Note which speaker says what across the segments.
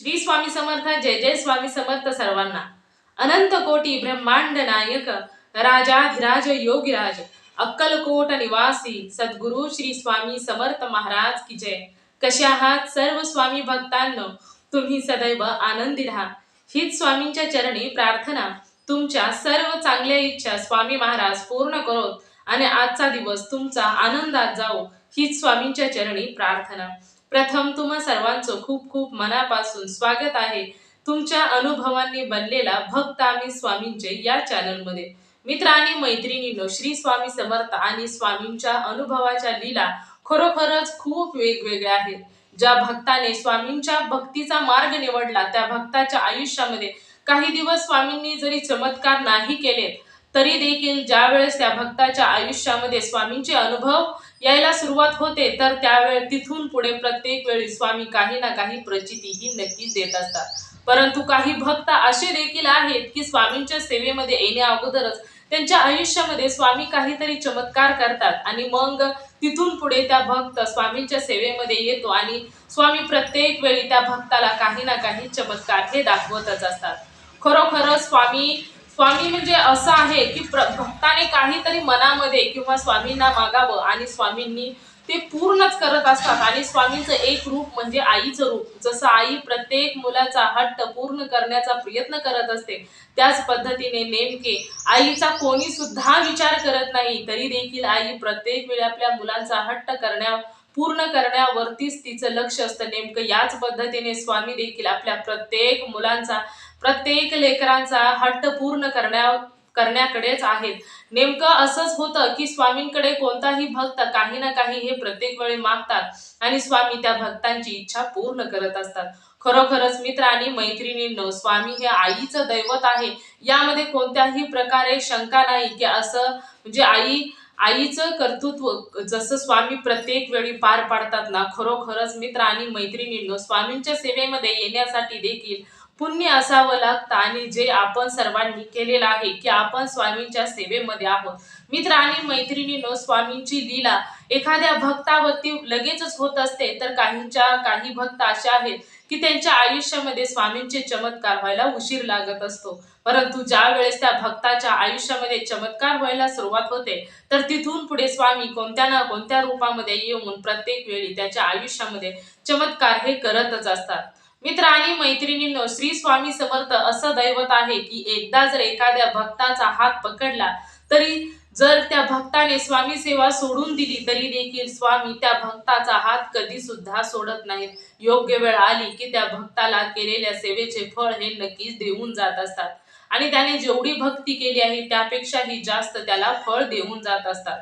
Speaker 1: श्री स्वामी समर्थ जय जय स्वामी समर्थ सर्वांना. अनंत कोटी ब्रह्मांड नायक राजाधिराज योगीराज अक्कलकोट निवासी सद्गुरु श्री स्वामी समर्थ महाराज की जय. कसे आहात सर्व स्वामी भक्तांनो? तुम्ही सदैव आनंदी राहा. हीच स्वामींच्या चरणी प्रार्थना. तुमच्या सर्व चांगल्या इच्छा स्वामी महाराज पूर्ण करोत आणि आजचा दिवस तुमचा आनंदात जाओ हीच स्वामींच्या चरणी प्रार्थना. प्रथम तुम्हा सर्वांचं खूप खूप मनापासून स्वागत आहे. तुमच्या अनुभवांनी बनलेला भक्त आम्ही स्वामींचे या चॅनलमध्ये. मित्र आणि मैत्रिणींनो श्री स्वामी समर्थ आणि स्वामींच्या अनुभवाच्या लीला खरोखरच खूप वेगवेगळ्या आहेत. ज्या भक्ताने स्वामींच्या भक्तीचा मार्ग निवडला त्या भक्ताच्या आयुष्यामध्ये काही दिवस स्वामींनी जरी चमत्कार नाही केले तरी देखील ज्या वेळेस त्या भक्ताच्या आयुष्यामध्ये स्वामींचे अनुभव यायला सुरुवात होते तर त्यावेळी तिथून पुढे प्रत्येक वेळी स्वामी काही ना काही प्रचिती ही नक्कीच देत असतात. परंतु काही भक्त असे देखील आहेत की स्वामींच्या सेवेमध्ये येण्या अगोदरच त्यांच्या आयुष्यामध्ये स्वामी काहीतरी चमत्कार करतात आणि मग तिथून पुढे त्या भक्त स्वामींच्या सेवेमध्ये येतो आणि स्वामी प्रत्येक वेळी त्या भक्ताला काही ना काही चमत्कार हे दाखवतच असतात. खरोखरच स्वामी स्वामी म्हणजे असं आहे की प्र भक्ताने काहीतरी मनामध्ये किंवा स्वामींना मागावं आणि स्वामींनी ते पूर्णच करत असतात. आणि स्वामींचं एक रूप म्हणजे आईचं रूप. जसं आई प्रत्येक मुलाचा हट्ट पूर्ण करण्याचा प्रयत्न करत असते त्याच पद्धतीने नेमके आईचा कोणी सुद्धा विचार करत नाही तरी देखील आई प्रत्येक वेळी आपल्या मुलांचा हट्ट करण्या पूर्ण करण्यावरतीच तिचं लक्ष असतं. नेमकं याच पद्धतीने स्वामी देखील आपल्या प्रत्येक मुलांचा प्रत्येक लेकरांचा हट्ट पूर्ण करण्या करण्याकडेच आहेत. नेमकं असंच होतं की स्वामींकडे कोणताही भक्त काही ना काही हे प्रत्येक वेळी मागतात आणि स्वामी त्या भक्तांची इच्छा पूर्ण करत असतात. खरोखरच मित्र आणि मैत्रिणींनो स्वामी हे आईचं दैवत आहे. यामध्ये कोणत्याही प्रकारे शंका नाही की असं म्हणजे आई आईचं कर्तृत्व जसं स्वामी प्रत्येक वेळी पार पाडतात ना खरोखरच मित्र आणि मैत्रिणींनो स्वामींच्या सेवेमध्ये येण्यासाठी देखील पुण्य असावं लागतं आणि जे आपण सर्वांनी केलेलं आहे की आपण स्वामींच्या सेवेमध्ये आहोत. मित्र आणि मैत्रिणींनो स्वामींची लीला एखाद्या भक्तावरती लगेचच होत असते तर काहींच्या काही भक्त अशा आहेत की त्यांच्या आयुष्यामध्ये स्वामींचे चमत्कार व्हायला उशीर लागत असतो. परंतु ज्या वेळेस त्या भक्ताच्या आयुष्यामध्ये चमत्कार व्हायला सुरुवात होते तर तिथून पुढे स्वामी कोणत्या ना कोणत्या रूपामध्ये येऊन प्रत्येक वेळी त्याच्या आयुष्यामध्ये चमत्कार हे करतच असतात. मित्र आणि मैत्रिणींनो श्री स्वामी समर्थ असं दैवत आहे की एकदा जर एखाद्या भक्ताचा हात पकडला तरी जर त्या भक्ताने स्वामी सेवा सोडून दिली तरी देखील स्वामी त्या भक्ताचा हात कधी सुद्धा सोडत नाहीत. योग्य वेळ आली की त्या भक्ताला केलेल्या सेवेचे फळ हे नक्कीच देऊन जात असतात. आणि त्याने जेवढी भक्ती केली आहे त्यापेक्षाही जास्त त्याला फळ देऊन जात असतात.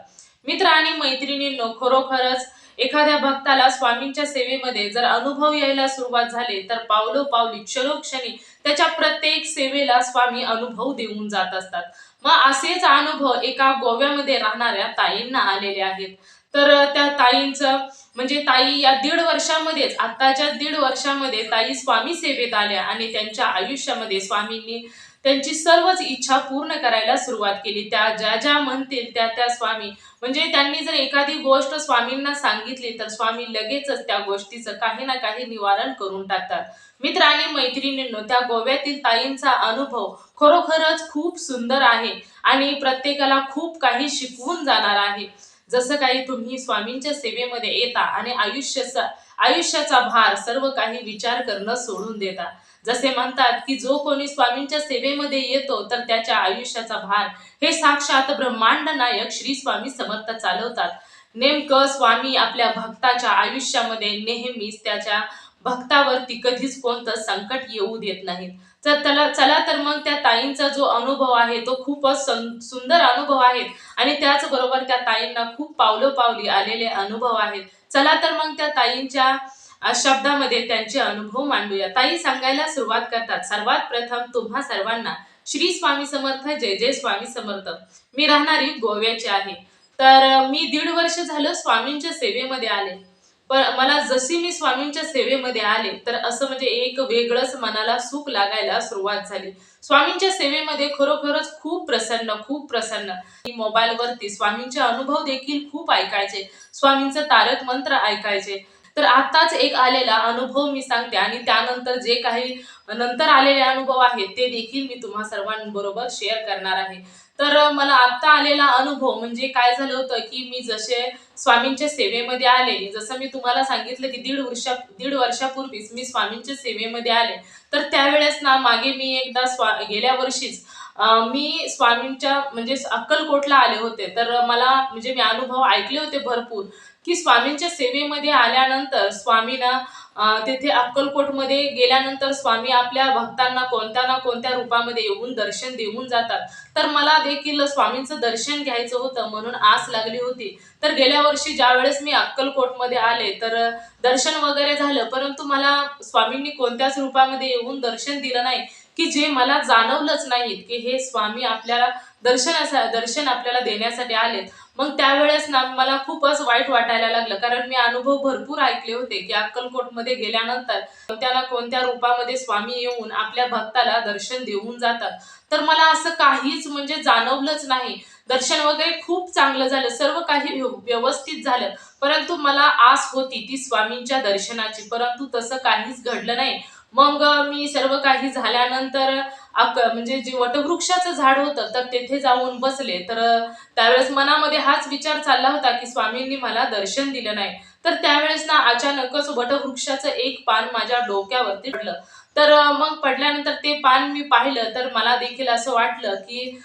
Speaker 1: मित्र आणि मैत्रिणींनो खरोखरच एखाद्या भक्ताला स्वामींच्या सेवेमध्ये जर अनुभव यायला सुरुवात झाले तर पावलो पावली क्षणोक्षणी त्याच्या प्रत्येक सेवेला स्वामी अनुभव देऊन जात असतात. मग असेच अनुभव एका गोव्यामध्ये राहणाऱ्या ताईंना आलेले आहेत. तर त्या ताईंचं म्हणजे ताई या दीड वर्षामध्येच आत्ताच्या दीड वर्षामध्ये ताई स्वामी सेवेत आल्या आणि त्यांच्या आयुष्यामध्ये स्वामींनी त्यांची सर्वच इच्छा पूर्ण करायला सुरुवात केली. त्या ज्या ज्या म्हणतील त्या त्या स्वामी. म्हणजे त्यांनी जर एखादी गोष्ट स्वामींना सांगितली तर स्वामी लगेचच त्या गोष्टीचं काही ना काही निवारण करून टाकतात. मित्र आणि मैत्रिणींनो त्या गोव्यातील ताईंचा अनुभव खरोखरच खूप सुंदर आहे आणि प्रत्येकाला खूप काही शिकवून जाणार आहे. जसं काही तुम्ही स्वामींच्या सेवेमध्ये येता आणि आयुष्याचा आयुष्याचा भार सर्व काही विचार करणं सोडून देता. जसे म्हणतात की जो कोणी स्वामींच्या सेवेमध्ये येतो तर त्याच्या आयुष्याचा भार. हे साक्षात ब्रह्मांड नायक श्री स्वामी समर्थ चालवतात. नेमकं स्वामी आपल्या भक्ताच्या आयुष्यामध्ये नेहमीच त्याच्या भक्तावरती कधीच कोणतं संकट येऊ देत नाहीत. तर त्याला चला तर मग त्या ताईंचा जो अनुभव आहे तो खूपच सुंदर अनुभव आहे आणि त्याचबरोबर त्या ताईंना खूप पावलं पावली आलेले अनुभव आहेत. चला तर मग त्या ताईंच्या शब्दामध्ये त्यांचे अनुभव मांडूया. ताई सांगायला सुरुवात करतात. सर्वात प्रथम तुम्हा सर्वांना श्री स्वामी समर्थ जय जय स्वामी समर्थ. मी राहणारी गोव्याची आहे. तर मी दीड वर्ष झालं स्वामींच्या सेवेमध्ये आले. पण मला जशी मी स्वामींच्या सेवेमध्ये आले तर असं म्हणजे एक वेगळंच मनाला सुख लागायला सुरुवात झाली. स्वामींच्या सेवेमध्ये खरोखरच खूप प्रसन्न खूप प्रसन्न. मोबाईलवरती स्वामींचे अनुभव देखील खूप ऐकायचे. स्वामींचं तारक मंत्र ऐकायचे. तर आताच एक आलेला अनुभव मी सांगते. आणि त्यानंतर जे काही नंतर आलेले अनुभव आहेत ते देखील मी तुम्हा सर्वांबरोबर शेअर करणार आहे. तर मला आत्ता आलेला अनुभव म्हणजे काय झालं होतं की मी जसे स्वामींच्या सेवेमध्ये आले जसं मी तुम्हाला सांगितलं की दीड वर्षा दीड वर्षापूर्वीच मी स्वामींच्या सेवेमध्ये आले. तर त्यावेळेस ना मागे मी एकदा स्वा गेल्या वर्षीच मी स्वामींच्या म्हणजे अक्कलकोटला आले होते. तर मला म्हणजे मी अनुभव ऐकले होते भरपूर. की स्वामींच्या सेवेमध्ये आल्यानंतर स्वामींना तेथे अक्कलकोटमध्ये गेल्यानंतर स्वामी आपल्या भक्तांना कोणत्या ना कोणत्या रूपामध्ये येऊन दर्शन देऊन जातात. तर मला देखील स्वामींचं दर्शन घ्यायचं होतं म्हणून आस लागली होती. तर गेल्या वर्षी ज्या वेळेस मी अक्कलकोटमध्ये आले तर दर्शन वगैरे झालं परंतु मला स्वामींनी कोणत्याच रूपामध्ये येऊन दर्शन दिलं नाही की जे मला जाणवलंच नाहीत की हे स्वामी आपल्याला दर्शनासा दर्शन आपल्याला देण्यासाठी आलेत. मग त्यावेळेस ना मला खूपच वाईट वाटायला लागलं. कारण मी अनुभव भरपूर ऐकले होते की अक्कलकोटमध्ये गेल्यानंतर कोणत्या कोणत्या रूपामध्ये स्वामी येऊन आपल्या भक्ताला दर्शन देऊन जातात. तर मला असं काहीच म्हणजे जाणवलंच नाही. दर्शन वगैरे खूप चांगलं झालं. सर्व काही व्यवस्थित झालं. परंतु मला आस होती ती स्वामींच्या दर्शनाची. परंतु तसं काहीच घडलं नाही. मग मी सर्व काही झाल्यानंतर अक म्हणजे जे वटवृक्षाचं झाड होतं तर तेथे जाऊन बसले. तर त्यावेळेस मनामध्ये हाच विचार चालला होता की स्वामींनी मला दर्शन दिलं नाही. तर त्यावेळेस ना अचानकच वटवृक्षाचं एक पान माझ्या डोक्यावरती पडलं. तर मग पडल्यानंतर ते पान मी पाहिलं तर मला देखील असं वाटलं की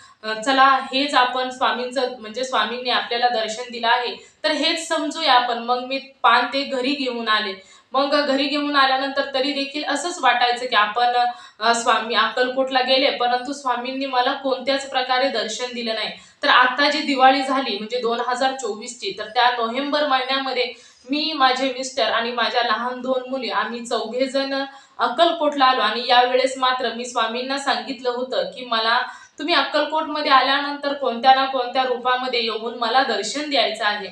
Speaker 1: चला हेच आपण स्वामींचं म्हणजे स्वामींनी आपल्याला दर्शन दिलं आहे. तर हेच समजूया आपण. मग मी पान ते घरी घेऊन आले. मग घरी घेऊन आल्यानंतर तरी देखील असंच वाटायचं की आपण स्वामी अक्कलकोटला गेले परंतु स्वामींनी मला कोणत्याच प्रकारे दर्शन दिलं नाही. तर आता जी दिवाळी झाली म्हणजे दोन हजार चोवीसची तर त्या नोव्हेंबर महिन्यामध्ये मी माझे मिस्टर आणि माझ्या लहान दोन मुली आम्ही चौघे जण अक्कलकोटला आलो. आणि यावेळेस मात्र मी स्वामींना सांगितलं होतं की मला तुम्ही अक्कलकोटमध्ये आल्यानंतर कोणत्या ना कोणत्या रूपामध्ये येऊन मला दर्शन द्यायचं आहे.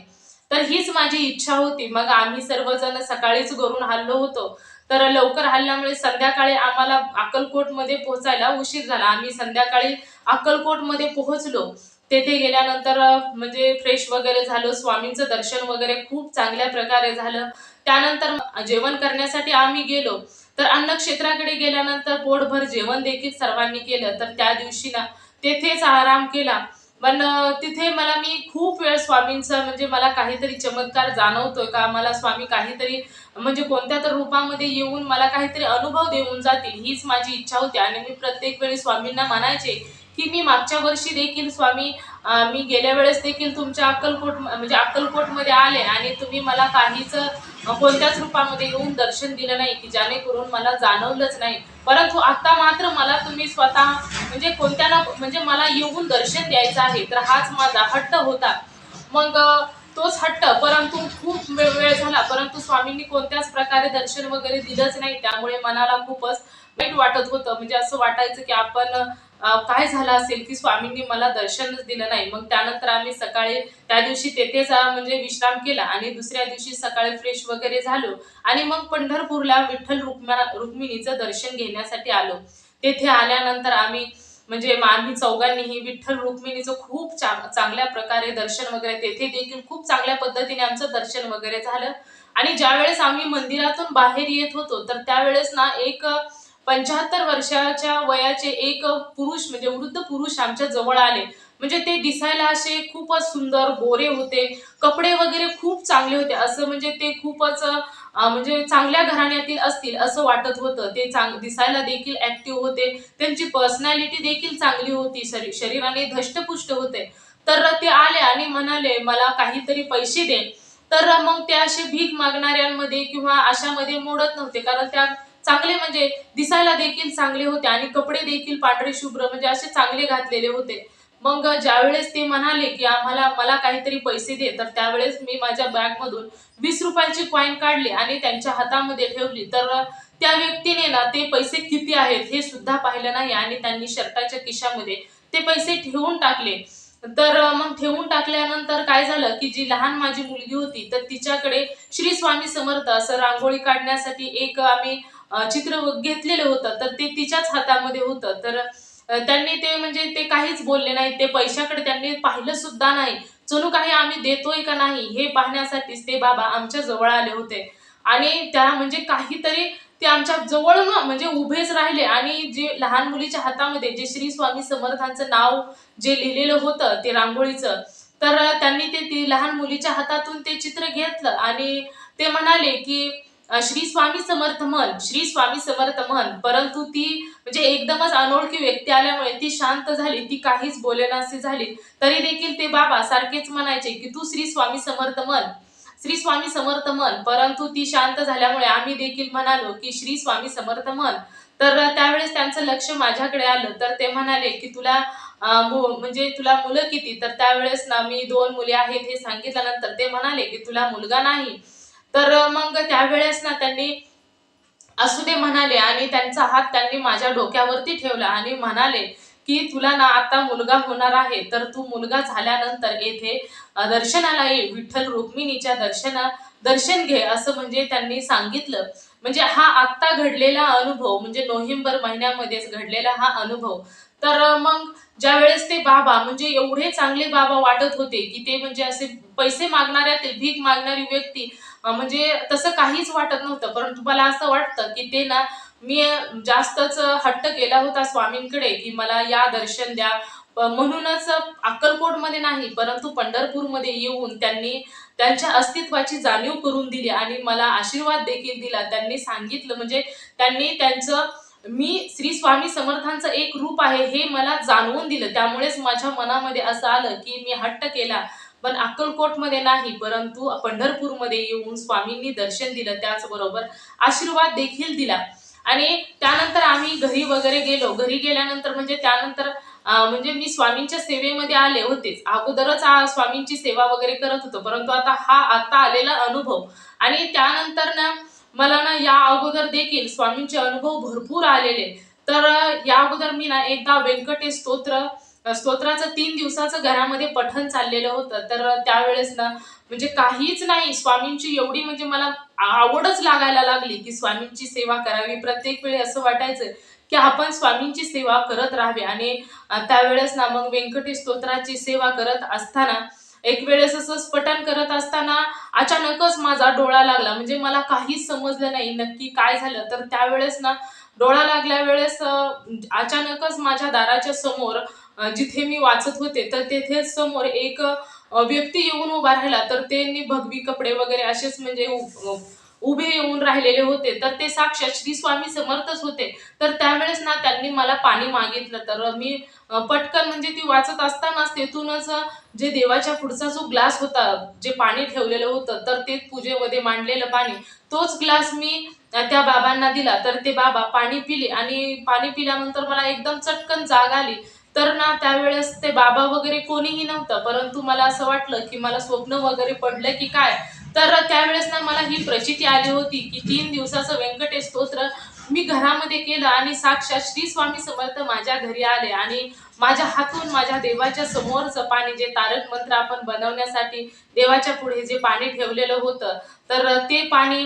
Speaker 1: तर हीच माझी इच्छा होती. मग आम्ही सर्वजण सकाळीच घरून हल्लो होतो. तर लवकर हल्ल्यामुळे संध्याकाळी आम्हाला अक्कलकोटमध्ये पोहोचायला उशीर झाला. आम्ही संध्याकाळी अक्कलकोटमध्ये पोहोचलो. तेथे गेल्यानंतर म्हणजे फ्रेश वगैरे झालो. स्वामींचं दर्शन वगैरे खूप चांगल्या प्रकारे झालं. त्यानंतर जेवण करण्यासाठी आम्ही गेलो. तर अन्नक्षेत्राकडे गेल्यानंतर पोटभर जेवण देखील सर्वांनी केलं. तर त्या दिवशी ना तेथेच आराम केला. पण तिथे मला मी खूप वेळ स्वामींचं म्हणजे मला काहीतरी चमत्कार जाणवतोय का? मला स्वामी काहीतरी म्हणजे कोणत्या तर रूपामध्ये येऊन मला काहीतरी अनुभव देऊन जातील हीच माझी इच्छा होती. आणि मी प्रत्येक वेळी स्वामींना म्हणायचे की मी मागच्या वर्षी देखील स्वामी मी गेल्या वेळेस देखील तुमच्या अक्कलकोट म्हणजे अक्कलकोटमध्ये आले आणि तुम्ही मला काहीच कोणत्याच रूपामध्ये येऊन दर्शन दिलं नाही की जेणेकरून मला जाणवलंच नाही. परंतु आता मात्र मला तुम्ही स्वतः म्हणजे कोणत्या ना म्हणजे मला येऊन दर्शन द्यायचं आहे तर हाच माझा हट्ट होता. मग तोच हट्ट परंतु खूप वेळ वेळ झाला. परंतु स्वामींनी कोणत्याच प्रकारे दर्शन वगैरे दिलंच नाही. त्यामुळे मनाला खूपच वाईट वाटत होतं. म्हणजे असं वाटायचं की आपण काय झालं असेल की स्वामींनी मला दर्शनच दिलं नाही. मग त्यानंतर आम्ही सकाळी त्या दिवशी तेथेच म्हणजे विश्राम केला आणि दुसऱ्या दिवशी सकाळी फ्रेश वगैरे झालो आणि मग पंढरपूरला विठ्ठल रुक्मा रुक्मिणीचं दर्शन घेण्यासाठी आलो. तेथे आल्यानंतर आम्ही म्हणजे आम्ही चौघांनीही विठ्ठल रुक्मिणीचं खूप चा- चांगल्या प्रकारे दर्शन वगैरे तेथे देखील खूप चांगल्या पद्धतीने आमचं दर्शन वगैरे झालं. आणि ज्यावेळेस आम्ही मंदिरातून बाहेर येत होतो तर त्यावेळेस ना एक पंच्याहत्तर वर्षाच्या वयाचे एक पुरुष म्हणजे वृद्ध पुरुष आमच्या जवळ आले. म्हणजे ते दिसायला असे खूपच सुंदर गोरे होते. कपडे वगैरे खूप चांगले होते. असं म्हणजे ते खूपच म्हणजे चांगल्या घराण्यातील असतील असं वाटत होतं. ते चांग दिसायला देखील ऍक्टिव्ह होते. त्यांची पर्सनॅलिटी देखील चांगली होती. शरी शरीराने धष्टपुष्ट होते. तर ते आले आणि म्हणाले मला काहीतरी पैसे दे. तर मग ते असे भीक मागणाऱ्यांमध्ये किंवा अशामध्ये मोडत नव्हते. कारण त्या चांगले म्हणजे दिसायला देखील चांगले होते आणि कपडे देखील पांढरे शुभ्र म्हणजे असे चांगले घातलेले होते. मग ज्यावेळेस ते म्हणाले की आम्हाला मला काहीतरी पैसे दे तर त्यावेळेस मी माझ्या बॅगमधून वीस रुपयाची कॉईन काढली आणि त्यांच्या हातामध्ये ठेवली. तर त्या व्यक्तीने ना ते पैसे किती आहेत हे सुद्धा पाहिलं नाही आणि त्यांनी शर्टाच्या खिशामध्ये ते पैसे ठेवून टाकले. तर मग ठेवून टाकल्यानंतर काय झालं की जी लहान माझी मुलगी होती तर तिच्याकडे श्री स्वामी समर्थ असं रांगोळी काढण्यासाठी एक आम्ही चित्र घेतलेलं होतं तर ते तिच्याच हातामध्ये होतं. तर त्यांनी ते म्हणजे ते काहीच बोलले नाही ते पैशाकडे त्यांनी पाहिलं सुद्धा नाही. जणू काही आम्ही देतोय का नाही हे पाहण्यासाठीच ते बाबा आमच्या जवळ आले होते. आणि त्या म्हणजे काहीतरी ते आमच्या जवळ ना म्हणजे उभेच राहिले. आणि जे लहान मुलीच्या हातामध्ये जे श्री स्वामी समर्थांचं नाव जे लिहिलेलं होतं ते रांगोळीचं तर त्यांनी ते ती लहान मुलीच्या हातातून ते चित्र घेतलं. आणि ते म्हणाले की श्री स्वामी समर्थ म्हण श्री स्वामी समर्थ म्हण परंतु ती म्हणजे एकदमच अनोळखी व्यक्ती आल्यामुळे ती शांत झाली ती काहीच बोलेनाशी झाली. तरी देखील ते बाबा सारखेच म्हणायचे की तू श्री स्वामी समर्थ म्हण श्री स्वामी समर्थ म्हण परंतु ती शांत झाल्यामुळे आम्ही देखील म्हणालो की श्री स्वामी समर्थ म्हण. तर त्यावेळेस त्यांचं लक्ष माझ्याकडे आलं तर ते म्हणाले की तुला मु- म्हणजे तुला मुलं किती? तर त्यावेळेस ना मी दोन मुले आहेत हे सांगितल्यानंतर ते म्हणाले की तुला मुलगा नाही. तर मग त्यावेळेस ना त्यांनी असू दे म्हणाले आणि त्यांचा हात त्यांनी माझ्या डोक्यावरती ठेवला आणि म्हणाले की तुला ना आता मुलगा होणार आहे तर तू मुलगा झाल्यानंतर येथे दर्शनाला ये विठ्ठल रुक्मिणीच्या दर्शना दर्शन घे असं म्हणजे त्यांनी सांगितलं. म्हणजे हा आत्ता घडलेला अनुभव म्हणजे नोव्हेंबर महिन्यामध्येच घडलेला हा अनुभव. तर मग ज्या वेळेस ते बाबा म्हणजे एवढे चांगले बाबा वाटत होते की ते म्हणजे असे पैसे मागणाऱ्या ते भीक मागणारी व्यक्ती म्हणजे तसं काहीच वाटत नव्हतं. परंतु मला असं वाटतं की ते ना मी जास्तच हट्ट केला होता स्वामींकडे की मला या दर्शन द्या. म्हणूनच अक्कलकोटमध्ये नाही परंतु पंढरपूरमध्ये येऊन त्यांनी त्यांच्या अस्तित्वाची जाणीव करून दिली आणि मला आशीर्वाद देखील दिला. त्यांनी सांगितलं म्हणजे त्यांनी त्यांचं मी श्री स्वामी समर्थांचं एक रूप आहे हे मला जाणवून दिलं. त्यामुळेच माझ्या मनामध्ये असं आलं की मी हट्ट केला. पण अक्कलकोटमध्ये नाही परंतु पंढरपूरमध्ये येऊन स्वामींनी दर्शन दिलं त्याचबरोबर आशीर्वाद देखील दिला. आणि त्यानंतर आम्ही घरी वगैरे गेलो. घरी गेल्यानंतर म्हणजे त्यानंतर म्हणजे मी स्वामींच्या सेवेमध्ये आले होतेच. अगोदरच स्वामींची सेवा वगैरे करत होतो. परंतु आता हा आता आलेला अनुभव. आणि त्यानंतर ना मला ना या अगोदर देखील स्वामींचे अनुभव भरपूर आलेले. तर या अगोदर मी ना एकदा व्यंकटेश स्तोत्र स्तोत्राचं तीन दिवसाचं घरामध्ये पठण चाललेलं होतं. तर त्यावेळेस ना म्हणजे काहीच नाही स्वामींची एवढी म्हणजे मला आवडच लागायला लागली की स्वामींची सेवा करावी. प्रत्येक वेळी असं वाटायचं की आपण स्वामींची सेवा करत राहावी. आणि त्यावेळेस ना मग व्यंकटेश स्तोत्राची सेवा करत असताना एक वेळेस असं पठण करत असताना अचानकच माझा डोळा लागला. म्हणजे मला काहीच समजलं नाही नक्की काय झालं. तर त्यावेळेस ना डोळा लागल्या वेळेस अचानकच माझ्या दाराच्या समोर जिथे मी वाचत होते तर तेथे समोर एक व्यक्ती येऊन उभा राहिला. तर त्यांनी भगवी कपडे वगैरे असेच म्हणजे उ- उभे येऊन राहिलेले होते. तर ते साक्षात श्री स्वामी समर्थच होते. तर त्यावेळेस ना त्यांनी मला पाणी मागितलं. तर मी पटकन म्हणजे ती वाचत असतानाच तेथूनच जे देवाच्या पुढचा जो ग्लास होता जे पाणी ठेवलेलं होतं तर ते पूजेमध्ये मांडलेलं पाणी तोच ग्लास मी त्या बाबांना दिला. तर ते बाबा पाणी पिले आणि पाणी पिल्यानंतर मला एकदम चटकन जाग आली. तर ना त्यावेळेस ते बाबा वगैरे कोणीही नव्हतं परंतु मला असं वाटलं की मला स्वप्न वगैरे पडलं की काय? तर त्यावेळेस ना मला ही प्रचिती आली होती की तीन दिवसाचं व्यंकटेश स्तोत्र मी घरामध्ये केलं आणि साक्षात श्री स्वामी समर्थ माझ्या घरी आले आणि माझ्या हातून माझ्या देवाच्या समोरचं पाणी जे तारक मंत्र आपण बनवण्यासाठी देवाच्या पुढे जे पाणी ठेवलेलं होतं तर ते पाणी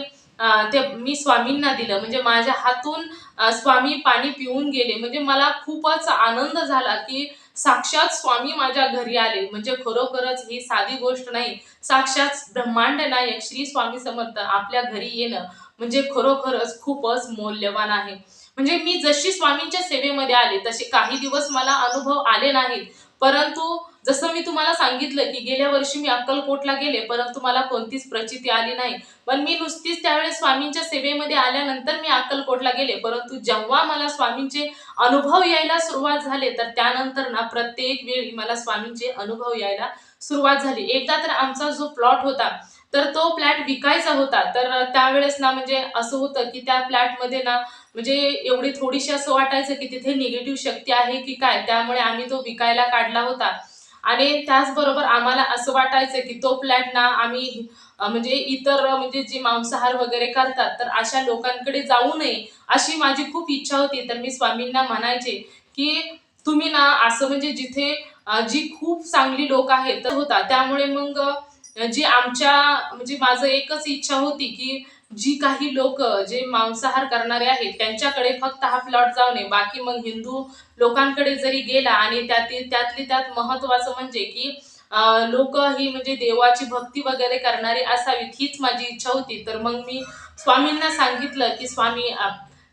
Speaker 1: ते मी स्वामींना दिलं. म्हणजे माझ्या हातून स्वामी पाणी पिऊन गेले. म्हणजे मला खूपच आनंद झाला की साक्षात स्वामी माझ्या घरी आले. म्हणजे खरोखरच ही साधी गोष्ट नाही. साक्षात ब्रह्मांड नायक श्री स्वामी समर्थ आपल्या घरी येणं म्हणजे खरोखरच खूपच मौल्यवान आहे. म्हणजे मी जशी स्वामींच्या सेवेमध्ये आले तसे काही दिवस मला अनुभव आले नाहीत. परंतु जसं मी तुम्हाला सांगितलं की गेल्या वर्षी मी अक्कलकोटला गेले परंतु मला कोणतीच प्रचिती आली नाही. पण मी नुसतीच त्यावेळेस स्वामींच्या सेवेमध्ये आल्यानंतर मी अक्कलकोटला गेले परंतु जेव्हा मला स्वामींचे अनुभव यायला सुरुवात झाले तर त्यानंतर ना प्रत्येक वेळी मला स्वामींचे अनुभव यायला सुरुवात झाली. एकदा तर आमचा जो प्लॉट होता तर तो फ्लॅट विकायचा होता. तर त्यावेळेस ना म्हणजे असं होतं की त्या फ्लॅटमध्ये ना म्हणजे एवढी थोडीशी असं वाटायचं की तिथे निगेटिव्ह शक्ती आहे की काय त्यामुळे आम्ही तो विकायला काढला होता. आणि त्याचबरोबर आम्हाला असं वाटायचं की तो फ्लॅट ना आम्ही म्हणजे इतर म्हणजे जे मांसाहार वगैरे करतात तर अशा लोकांकडे जाऊ नये अशी माझी खूप इच्छा होती. तर मी स्वामींना म्हणायचे की तुम्ही ना असं म्हणजे जिथे जी खूप चांगली लोक आहेत तर होता त्यामुळे मग जी आमच्या म्हणजे माझं एकच इच्छा होती की जी काही लोक जे मांसाहार करणारे आहेत त्यांच्याकडे फक्त हा प्लॉट जाऊ नये. बाकी मग हिंदू लोकांकडे जरी गेला आणि त्यातील त्यातली त्यात महत्वाचं म्हणजे की लोक ही म्हणजे देवाची भक्ती वगैरे करणारी असावीत हीच माझी इच्छा होती. तर मग मी स्वामींना सांगितलं की स्वामी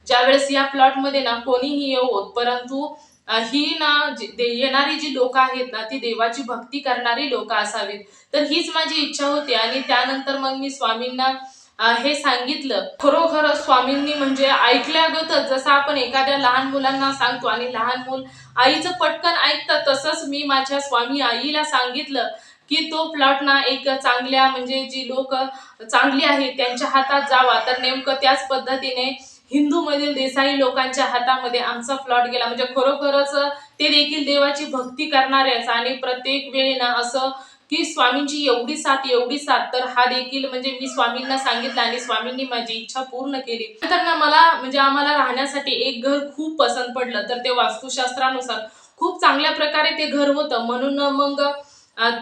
Speaker 1: ज्यावेळेस या प्लॉटमध्ये ना कोणीही येवोत परंतु ही ना येणारी जी लोक आहेत ना ती देवाची भक्ती करणारी लोक असावीत. तर हीच माझी इच्छा होती आणि त्यानंतर मग मी स्वामींना हे सांगितलं. खरोखर स्वामींनी म्हणजे ऐकल्यागतच जसं आपण एखाद्या लहान मुलांना सांगतो आणि लहान मूल आईचं पटकन ऐकतं तसंच मी माझ्या स्वामी आईला सांगितलं की तो प्लॉट ना एक चांगल्या म्हणजे जी लोक चांगली आहेत त्यांच्या हातात जावा. तर नेमकं त्याच पद्धतीने हिंदूमधील देसाई लोकांच्या हातामध्ये आमचा प्लॉट गेला. म्हणजे खरोखरच ते देखील देवाची भक्ती करणारेच आणि प्रत्येक वेळी ना असं की स्वामींची एवढी साथ एवढी साथ तर हा देखील म्हणजे मी स्वामींना सांगितलं आणि स्वामींनी माझी इच्छा पूर्ण केली. नंतर ना मला म्हणजे आम्हाला राहण्यासाठी एक घर खूप पसंत पडलं तर ते वास्तुशास्त्रानुसार खूप चांगल्या प्रकारे ते घर होतं. म्हणून मग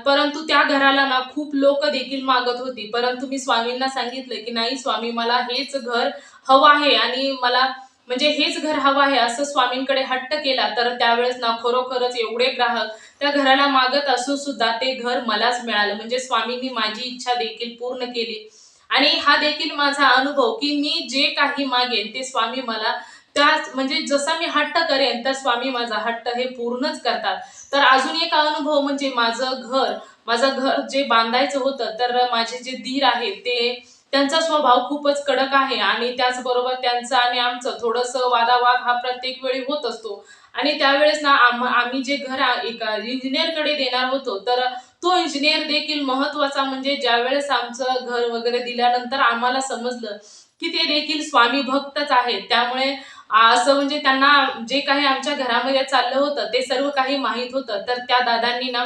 Speaker 1: परंतु त्या घराला ना खूप लोक देखील मागत होती. परंतु मी स्वामींना सांगितलं की नाही स्वामी मला हेच घर हवं आहे आणि मला म्हणजे हेच घर हवं आहे असं स्वामींकडे हट्ट केला तर त्यावेळेस ना खरोखरच एवढे ग्राहक त्या घराला मागत असून सुद्धा ते घर मलाच मिळालं. म्हणजे स्वामींनी माझी इच्छा देखील पूर्ण केली. आणि हा देखील माझा अनुभव की मी जे काही मागेन ते स्वामी मला त्याच म्हणजे जसा मी हट्ट करेन तर स्वामी माझा हट्ट हे पूर्णच करतात. तर अजून एक अनुभव म्हणजे माझं घर माझं घर जे बांधायचं होतं तर माझे जे धीर आहेत ते त्यांचा स्वभाव खूपच कडक आहे आणि त्याचबरोबर त्यांचं आणि आमचं थोडंसं वादावाद हा प्रत्येक वेळी होत असतो. आणि त्यावेळेस ना आम आम्ही जे घर एका इंजिनियरकडे देणार होतो तर तो इंजिनियर देखील महत्त्वाचा म्हणजे ज्यावेळेस आमचं घर वगैरे दिल्यानंतर आम्हाला समजलं की ते देखील स्वामी भक्तच आहेत. त्यामुळे असं म्हणजे त्यांना जे काही आमच्या घरामध्ये चाललं होतं ते सर्व काही माहीत होतं. तर त्या दादांनी ना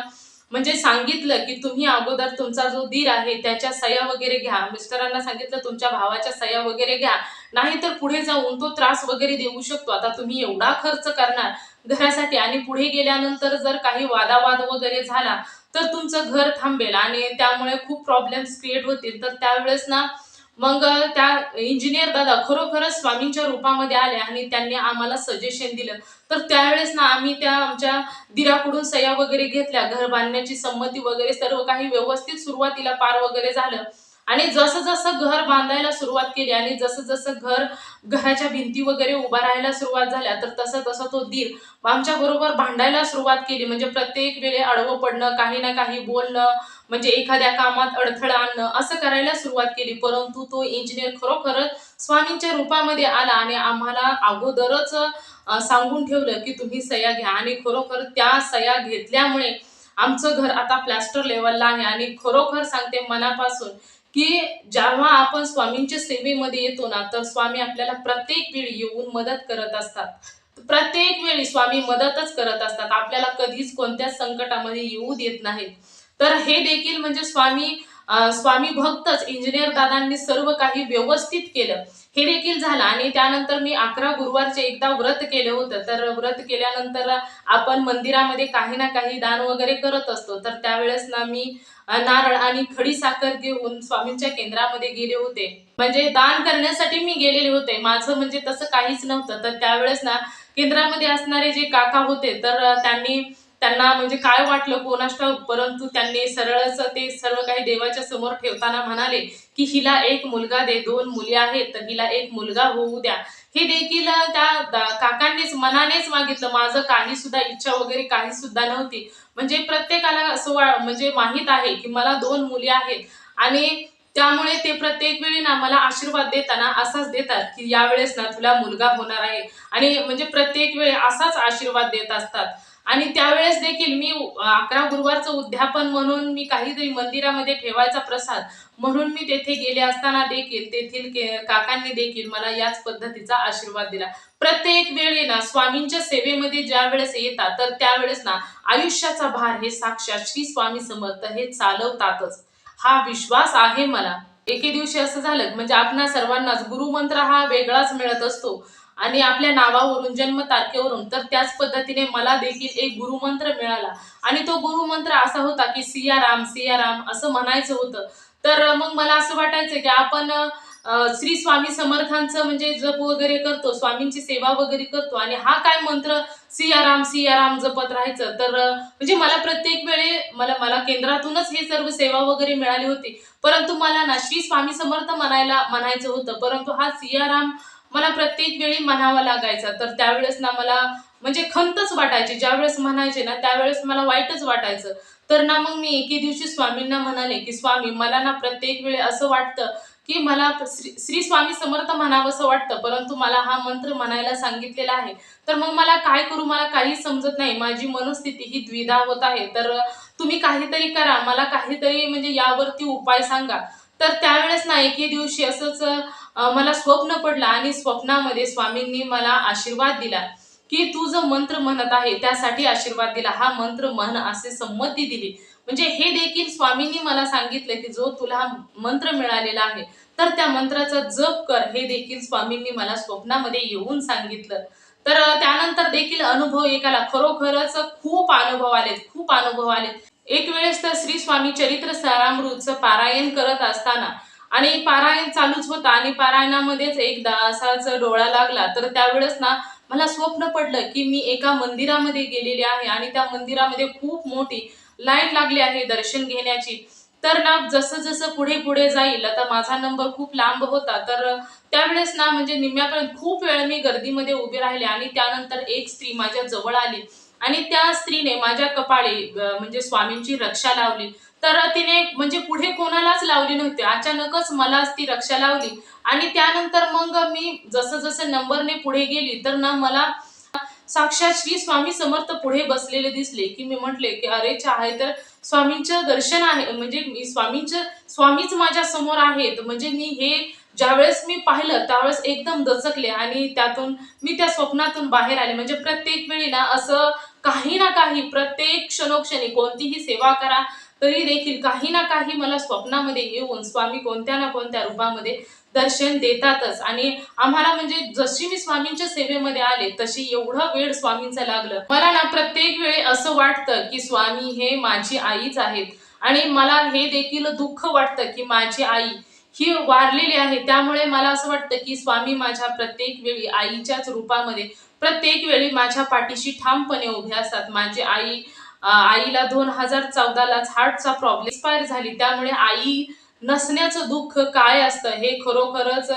Speaker 1: म्हणजे सांगितलं की तुम्ही अगोदर तुमचा जो दीर आहे त्याच्या सह्या वगैरे घ्या. मिस्टरांना सांगितलं तुमच्या भावाच्या सह्या वगैरे घ्या. नाहीतर पुढे जाऊन तो त्रास वगैरे देऊ शकतो. आता तुम्ही एवढा खर्च करणार घरासाठी आणि पुढे गेल्यानंतर जर काही वादावाद वगैरे झाला तर तुमचं घर थांबेल आणि त्यामुळे खूप प्रॉब्लेम्स क्रिएट होतील. तर त्यावेळेस ना मग त्या इंजिनियर दादा खरोखरच स्वामींच्या रूपामध्ये आले आणि त्यांनी आम्हाला सजेशन दिलं. तर त्यावेळेस ना आम्ही त्या आमच्या दिराकडून सह्या वगैरे घेतल्या. घर बांधण्याची संमती वगैरे सर्व काही व्यवस्थित सुरुवातीला पार वगैरे झालं. आणि जसं जसं घर बांधायला सुरुवात केली आणि जसं जसं घर घराच्या भिंती वगैरे उभा राहायला सुरुवात झाल्या तर तसं तसं तो दीर आमच्या बरोबर भांडायला सुरुवात केली. म्हणजे प्रत्येक वेळे आडवं पडणं काही ना काही बोलणं म्हणजे एखाद्या कामात अडथळा आणणं असं करायला सुरुवात केली. परंतु तो इंजिनियर खरोखरच स्वामींच्या रूपामध्ये आला आणि आम्हाला अगोदरच सांगून ठेवलं की तुम्ही सह्या घ्या. आणि खरोखर त्या सह्या घेतल्यामुळे आमचं घर आता प्लॅस्टर लेवलला आहे आणि खरोखर सांगते मनापासून की जेव्हा आपण स्वामींच्या सेवेमध्ये येतो ना तर स्वामी आपल्याला प्रत्येक वेळी येऊन मदत करत असतात. प्रत्येक वेळी स्वामी मदतच करत असतात. आपल्याला कधीच कोणत्याच संकटामध्ये येऊ देत नाहीत. तर हे देखील म्हणजे स्वामी स्वामी भक्तच इंजिनियर दादांनी सर्व काही व्यवस्थित केलं. हे देखील झालं. आणि त्यानंतर मी अकरा गुरुवारचे एकदा व्रत केलं होतं. तर व्रत केल्यानंतर आपण मंदिरामध्ये काही ना काही दान वगैरे करत असतो. तर त्यावेळेस ना मी नारळ आणि खडी साखर घेऊन स्वामींच्या केंद्रामध्ये गेले होते. म्हणजे दान करण्यासाठी मी गेलेले होते. माझं म्हणजे तसं काहीच नव्हतं. तर त्यावेळेस ना केंद्रामध्ये असणारे जे काका होते तर त्यांनी त्यांना म्हणजे काय वाटलं कोणाष्ट? परंतु त्यांनी सरळच ते सर्व काही देवाच्या समोर ठेवताना म्हणाले की हिला एक मुलगा दे दोन मुली आहेत तर हिला एक मुलगा होऊ द्या. हे देखील त्या काकांनीच मनानेच मागितलं. माझं काही सुद्धा इच्छा वगैरे काही सुद्धा नव्हती. म्हणजे प्रत्येकाला असं वा म्हणजे माहीत आहे की मला दोन मुली आहेत. आणि त्यामुळे ते प्रत्येक वेळी ना मला आशीर्वाद देताना असाच देतात की यावेळेस ना तुला मुलगा होणार आहे. आणि म्हणजे प्रत्येक वेळी असाच आशीर्वाद देत असतात. आणि त्यावेळेस देखील मी अकरा गुरुवारचं उद्यापन म्हणून मी काहीतरी मंदिरामध्ये ठेवायचा प्रसाद म्हणून मी तेथे गेले असताना देखील तेथील काकांनी देखील मला याच पद्धतीचा आशीर्वाद दिला. प्रत्येक वेळी ना स्वामींच्या सेवेमध्ये ज्या वेळेस येतात तर त्यावेळेस ना आयुष्याचा भार हे साक्षात श्री स्वामी समर्थ हे चालवतातच. हा विश्वास आहे मला. एके दिवशी असं झालं म्हणजे आपणा सर्वांनाच गुरुमंत्र हा वेगळाच मिळत असतो. आणि आपल्या नावावरून जन्म तारखेवरून तर त्याच पद्धतीने मला देखील एक गुरुमंत्र मिळाला. आणि तो गुरुमंत्र असा होता की सिया राम सिया राम असं म्हणायचं होतं. तर मग मला असं वाटायचं की आपण श्री स्वामी समर्थांचं म्हणजे जप वगैरे करतो स्वामींची सेवा वगैरे करतो आणि हा काय मंत्र सियाराम सियाराम जपत राहायचं? तर म्हणजे मला प्रत्येक वेळे मला मला केंद्रातूनच हे सर्व सेवा वगैरे मिळाली होती. परंतु मला ना श्री स्वामी समर्थ म्हणायला म्हणायचं होतं. परंतु हा सियाराम मला प्रत्येक वेळी म्हणावा लागायचा. तर त्यावेळेस ना मला म्हणजे खंतच वाटायची. ज्यावेळेस म्हणायचे ना त्यावेळेस मला वाईटच वाटायचं. तर ना मग मी एके दिवशी स्वामींना म्हणाले की स्वामी मला ना प्रत्येक वेळी असं वाटतं की मला श्री श्री स्वामी समर्थ म्हणावंसं वाटतं. परंतु मला हा मंत्र म्हणायला सांगितलेला आहे. तर मग मला काय करू? मला काही समजत नाही. माझी मनस्थिती ही द्विधा होत आहे. तर तुम्ही काहीतरी करा. मला काहीतरी म्हणजे यावरती उपाय सांगा. तर त्यावेळेस ना एके दिवशी असंच मला स्वप्न पडलं आणि स्वप्नामध्ये स्वामींनी मला आशीर्वाद दिला की तू जो मंत्र म्हणत आहे त्यासाठी आशीर्वाद दिला. हा मंत्र म्हण असे संमती दिली. म्हणजे हे देखील स्वामींनी मला सांगितलं की जो तुला हा मंत्र मिळालेला आहे तर त्या मंत्राचा जप कर हे देखील स्वामींनी मला स्वप्नामध्ये येऊन सांगितलं. तर त्यानंतर देखील अनुभव एकाला खरोखरच खूप अनुभव आलेत खूप अनुभव आलेत. एक वेळेस तर श्री स्वामी चरित्र सारामृतचं पारायण करत असताना आणि पारायण चालूच होतं आणि पारायणामध्येच एकदा असाच डोळा लागला तर त्यावेळेस ना मला स्वप्न पडलं की मी एका मंदिरामध्ये गेलेली आहे आणि त्या मंदिरामध्ये खूप मोठी लाईन लागली आहे दर्शन घेण्याची. तर ना जसं जसं पुढे पुढे जाईल आता माझा नंबर खूप लांब होता तर त्यावेळेस ना म्हणजे निम्म्यापर्यंत खूप वेळ मी गर्दीमध्ये उभी राहिले आणि त्यानंतर एक स्त्री माझ्या जवळ आली. आणि त्या स्त्रीने माझ्या कपाळी म्हणजे स्वामींची रक्षा लावली. तर तिने म्हणजे पुढे कोणालाच लावली नव्हती. अचानकच मलाच ती रक्षा लावली. आणि त्यानंतर मग मी जसं जसं नंबरने पुढे गेली तर ना मला साक्षात श्री स्वामी समर्थ पुढे बसलेले दिसले की मी म्हटले की अरे आहे तर स्वामींचं दर्शन आहे म्हणजे मी स्वामींचं स्वामीच माझ्यासमोर आहेत. म्हणजे मी हे ज्यावेळेस मी पाहिलं त्यावेळेस एकदम दचकले आणि त्यातून मी त्या स्वप्नातून बाहेर आले. म्हणजे प्रत्येक वेळी ना असं काही ना काही प्रत्येक क्षणोक्षणी कोणतीही सेवा करा तरी देखील काही ना काही मला स्वप्नामध्ये येऊन स्वामी कोणत्या ना कोणत्या रूपामध्ये दर्शन देतातच. आणि आम्हाला म्हणजे जशी मी स्वामींच्या सेवेमध्ये आले तशी एवढा वेळ स्वामींचं लागलं. मला ना प्रत्येक वेळी असं वाटतं की स्वामी हे माझी आईच आहेत. आणि मला हे देखील दुःख वाटतं की माझी आई ही वारलेली आहे. त्यामुळे मला असं वाटतं की स्वामी माझ्या प्रत्येक वेळी आईच्याच रूपामध्ये प्रत्येक वेळी माझ्या पाठीशी ठामपणे उभे असतात. माझी आई आईला दोन हजार चौदालाच हार्टचा प्रॉब्लेम एक्सपायर झाली. त्यामुळे आई नसण्याचं दुःख काय असतं हे खरोखरच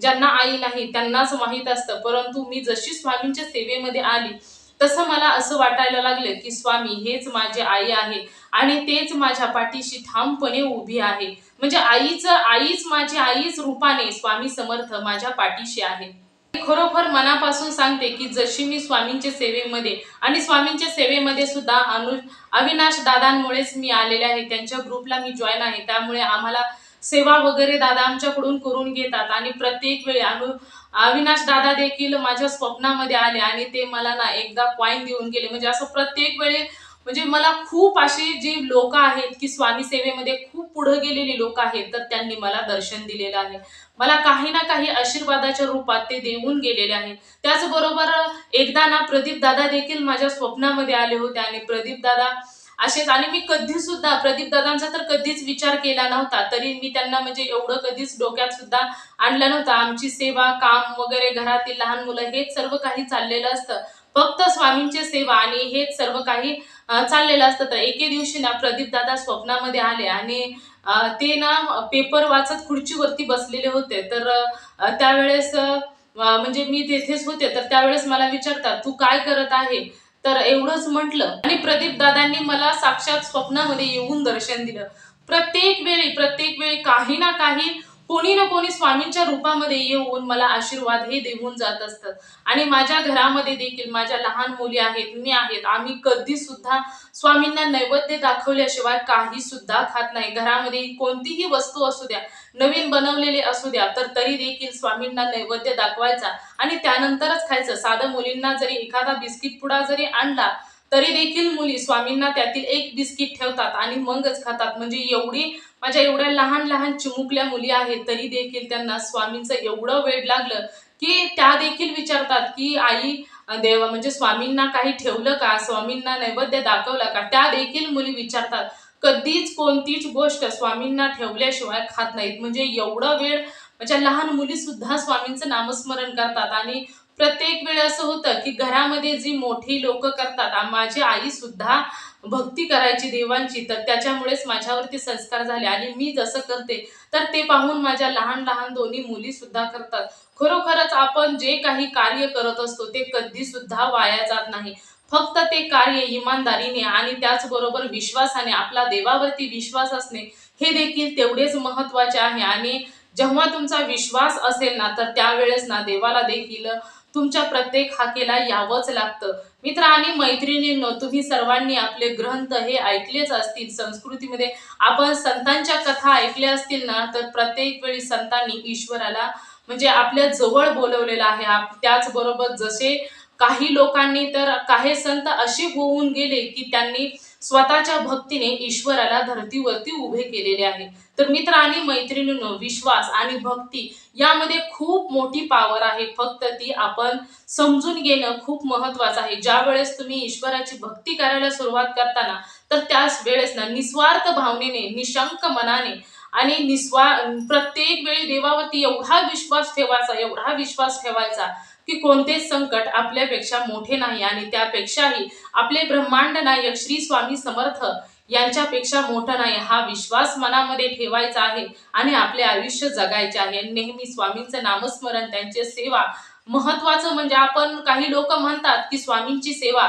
Speaker 1: ज्यांना आई नाही त्यांनाच माहीत असतं. परंतु मी जशी स्वामींच्या सेवेमध्ये आली तसं मला असं वाटायला लागलं की स्वामी हेच माझी आई आहे आणि तेच माझ्या पाठीशी ठामपणे उभी आहे. म्हणजे आईचं आईच माझी आईच रूपाने स्वामी समर्थ माझ्या पाठीशी आहे. खरोखर मनापासून सांगते की जशी मी स्वामींच्या सेवेमध्ये आणि स्वामींच्या सेवेमध्ये सुद्धा अनु अविनाश दादांमुळेच मी आलेले आहे. त्यांच्या ग्रुपला मी जॉईन आहे. त्यामुळे आम्हाला सेवा वगैरे दादा आमच्याकडून करून घेतात आणि प्रत्येक वेळी अनु अविनाश दादा देखील माझ्या स्वप्नामध्ये आले आणि ते मला ना एकदा कॉईन देऊन गेले. म्हणजे असं प्रत्येक वेळी म्हणजे मला खूप अशी जी लोक आहेत की स्वामी सेवेमध्ये खूप पुढे गेलेली लोक आहेत तर त्यांनी मला दर्शन दिलेलं आहे. मला काही ना काही आशीर्वादाच्या रूपात ते देऊन गेलेले आहे त्याचबरोबर एकदा ना प्रदीप दादा देखील माझ्या स्वप्नामध्ये आले होते आणि प्रदीप दादा असेच आणि मी कधी सुद्धा प्रदीप दादांचा तर कधीच विचार केला नव्हता तरी मी त्यांना म्हणजे एवढं कधीच डोक्यात सुद्धा आणलं नव्हतं. आमची सेवा काम वगैरे घरातील लहान मुलं हेच सर्व काही चाललेलं असतं. फक्त स्वामींची सेवा आणि हेच सर्व काही चाललेलं असतं. तर एके दिवशी ना प्रदीप दादा स्वप्नामध्ये आले आणि ते ना पेपर वाचत खुर्चीवरती बसलेले होते. तर त्यावेळेस म्हणजे मी तेथेच होते. तर त्यावेळेस मला विचारतात तू काय करत आहे? तर एवढंच म्हटलं. आणि प्रदीप दादांनी मला साक्षात स्वप्नामध्ये येऊन दर्शन दिलं. प्रत्येक वेळी प्रत्येक वेळी काही ना काही कोणी ना कोणी स्वामींच्या रूपामध्ये येऊन मला आशीर्वाद हे देऊन जात असतात आणि माझ्या घरामध्ये देखील माझ्या लहान मुली आहेत मी आहेत आम्ही कधी सुद्धा स्वामींना नैवेद्य दाखवल्याशिवाय काही सुद्धा खात नाही. घरामध्ये कोणतीही वस्तू असू द्या नवीन बनवलेले असू द्या तर तरी देखील स्वामींना नैवेद्य दाखवायचा आणि त्यानंतरच खायचं. साधं मुलींना जरी एखादा बिस्किट पुडा जरी आणला तरी देखील मुली स्वामींना त्यातील एक बिस्किट ठेवतात आणि मगच खातात. म्हणजे एवढी माझ्या एवढ्या लहान लहान चिमुकल्या मुली आहेत तरी देखील त्यांना स्वामींचं एवढं वेळ लागलं की त्या देखील विचारतात की आई देवा म्हणजे स्वामींना काही ठेवलं का? स्वामींना नैवेद्य दाखवला का? त्या देखील मुली विचारतात कधीच कोणतीच गोष्ट स्वामींना ठेवल्याशिवाय खात नाहीत. म्हणजे एवढं वेळ माझ्या लहान मुली सुद्धा स्वामींचं नामस्मरण करतात आणि प्रत्येक वेळ असं होतं की घरामध्ये जी मोठी लोक करतात माझी आई सुद्धा भक्ती करायची देवांची तर त्याच्यामुळेच माझ्यावरती संस्कार झाले. आणि मी जसं करते तर ते पाहून माझ्या लहान लहान दोन्ही मुली सुद्धा करतात. खरोखरच आपण जे काही कार्य करत असतो ते कधी सुद्धा वाया जात नाही. फक्त ते कार्य इमानदारीने आणि त्याचबरोबर विश्वासाने आपला देवावरती विश्वास असणे हे देखील तेवढेच महत्त्वाचे आहे. आणि जेव्हा तुमचा विश्वास असेल ना तर त्यावेळेस ना देवाला देखील तुमच्या प्रत्येक हाकेला यावंच लागतं. मित्र आणि मैत्रिणींनो तुम्ही सर्वांनी आपले ग्रंथ हे ऐकलेच असतील संस्कृतीमध्ये. आपण संतांच्या कथा ऐकल्या असतील ना तर प्रत्येक वेळी संतांनी ईश्वराला म्हणजे आपल्या जवळ बोलवलेलं आहे. त्याचबरोबर जसे काही लोकांनी तर काही संत असे होऊन गेले की त्यांनी स्वतःच्या भक्तीने ईश्वराला धर्तीवरती उभे केलेले आहे. तर मित्र आणि मैत्रिणीनं विश्वास आणि भक्ती यामध्ये खूप मोठी पावर आहे. फक्त ती आपण समजून घेणं खूप महत्वाचं आहे. ज्या वेळेस तुम्ही ईश्वराची भक्ती करायला सुरुवात करताना तर त्याच वेळेस ना निस्वार्थ भावनेने निशंक मनाने आणि निस्वा प्रत्येक वेळी देवावरती एवढा विश्वास ठेवायचा एवढा विश्वास ठेवायचा की कोणतेच संकट आपल्यापेक्षा मोठे नाही आणि त्यापेक्षाही आपले ब्रह्मांड नायक श्री स्वामी समर्थ यांच्यापेक्षा मोठं नाही हा विश्वास मनामध्ये ठेवायचा आहे आणि आपले आयुष्य जगायचे आहे. नेहमी स्वामींचं नामस्मरण त्यांची सेवा महत्वाचं म्हणजे आपण काही लोक म्हणतात की स्वामींची सेवा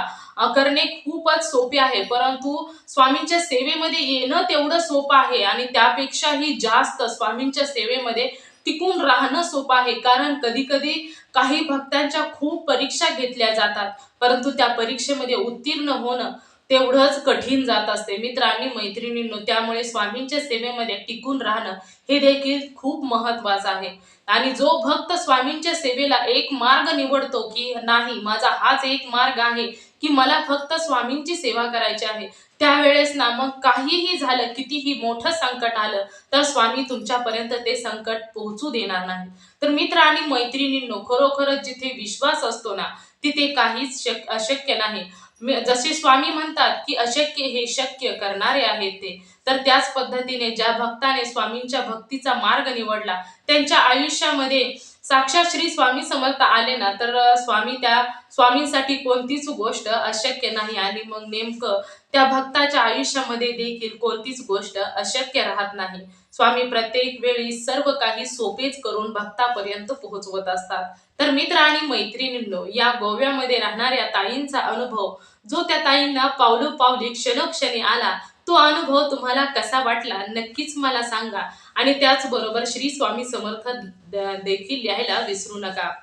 Speaker 1: करणे खूपच सोपे आहे परंतु स्वामींच्या सेवेमध्ये येणं तेवढं सोपं आहे आणि त्यापेक्षाही जास्त स्वामींच्या सेवेमध्ये टिकून राहणं सोपं आहे. कारण कधी कधी काही भक्तांच्या खूप परीक्षा घेतल्या जातात. परंतु त्या परीक्षेमध्ये उत्तीर्ण होणं तेवढंच कठीण जात असते. मित्रांनी मैत्रिणींनो त्यामुळे स्वामींच्या सेवेमध्ये टिकून राहणं हे देखील खूप महत्वाचं आहे. आणि जो भक्त स्वामींच्या सेवेला एक मार्ग निवडतो की नाही माझा हाच एक मार्ग आहे. की मला फक्त स्वामींची सेवा करायची आहे. त्यावेळेस ना मग काहीही झालं कितीही मोठं संकट आलं तर स्वामी तुमच्यापर्यंत ते संकट पोहोचू देणार नाही तर मित्र आणि मैत्रिणींनो खरोखरच जिथे विश्वास असतो ना तिथे काहीच शक अशक्य नाही. जसे स्वामी म्हणतात की अशक्य हे शक्य करणारे आहेत ते तर त्याच पद्धतीने ज्या भक्ताने स्वामींच्या भक्तीचा मार्ग निवडला त्यांच्या आयुष्यामध्ये साक्षात श्री स्वामी समर्थ आले ना तर स्वामी त्या स्वामींसाठी कोणतीच गोष्ट अशक्य नाही आणि मग नेमकं त्या भक्ताच्या आयुष्यामध्ये देखील कोणतीच गोष्ट अशक्य राहत नाही. स्वामी प्रत्येक वेळी सर्व काही सोपेच करून भक्तापर्यंत पोहोचवत असतात. तर मित्र आणि मैत्रिणींनो या गोव्यामध्ये राहणाऱ्या ताईंचा अनुभव जो त्या ताईंना पावलोपावली क्षणोक्षणी आला तो अनुभव तुम्हाला कसा वाटला नक्कीच मला सांगा. आणि त्याचबरोबर श्री स्वामी समर्थ द- देखील लिहायला विसरू नका.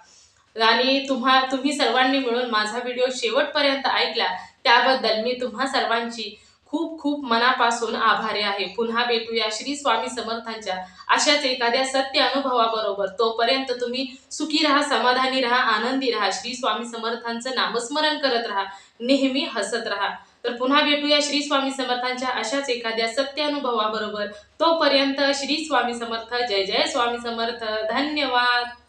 Speaker 1: आणि तुम्हा तुम्ही सर्वांनी मिळून माझा व्हिडिओ शेवटपर्यंत ऐकला त्याबद्दल मी तुम्हा सर्वांची खूप खूप मनापासून आभारी आहे. पुन्हा भेटूया श्री स्वामी समर्थांच्या अशाच एखाद्या सत्य अनुभवाबरोबर. तोपर्यंत तुम्ही सुखी राहा समाधानी राहा आनंदी राहा. श्री स्वामी समर्थांचं नामस्मरण करत राहा. नेहमी हसत राहा. तर पुन्हा भेटूया श्री स्वामी समर्थांच्या अशाच एखाद्या सत्य अनुभवाबरोबर तोपर्यंत श्री स्वामी समर्थ जय जय स्वामी समर्थ. धन्यवाद.